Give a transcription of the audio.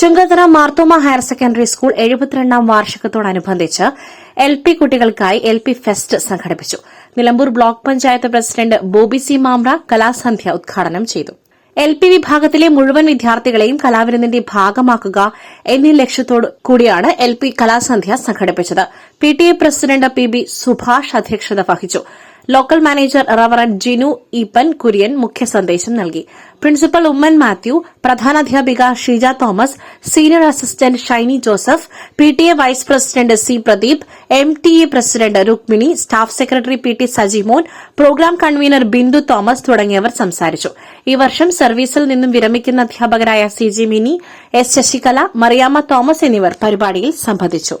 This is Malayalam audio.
Chungathara Marthoma higher secondary school എഴുപത്തിരണ്ടാം വാർഷികത്തോടനുബന്ധിച്ച് എൽ പി കുട്ടികൾക്കായി എൽ പി ഫെസ്റ്റ് സംഘടിപ്പിച്ചു. Nilambur block panchayat president Bobby C Mamra കലാസന്ധ്യ ഉദ്ഘാടനം ചെയ്തു. എൽ പി വിഭാഗത്തിലെ മുഴുവൻ വിദ്യാർത്ഥികളെയും കലാവിരുന്നിന്റെ ഭാഗമാക്കുക എന്നീ ലക്ഷ്യത്തോടു കൂടിയാണ് എൽ പി കലാസന്ധ്യ സംഘടിപ്പിച്ചത്. P T A president P B Subhash അധ്യക്ഷത വഹിച്ചു. Local manager reverend Jinu Eapen Kurian മുഖ്യ സന്ദേശം നൽകി. Principal Oommen Mathew പ്രധാനാധ്യാപിക Sheeja Thomas senior assistant Shiny Joseph P T A vice president C Pradeep M T A president Rukmini staff secretary P T Sajimon program convener Bindu Thomas തുടങ്ങിയവർ സംസാരിച്ചു. ഈ വർഷം സർവീസിൽ നിന്നും വിരമിക്കുന്ന അധ്യാപകരായ C G Mini S Sasikala Mariyamma Thomas എന്നിവർ പരിപാടിയിൽ സംബന്ധിച്ചു.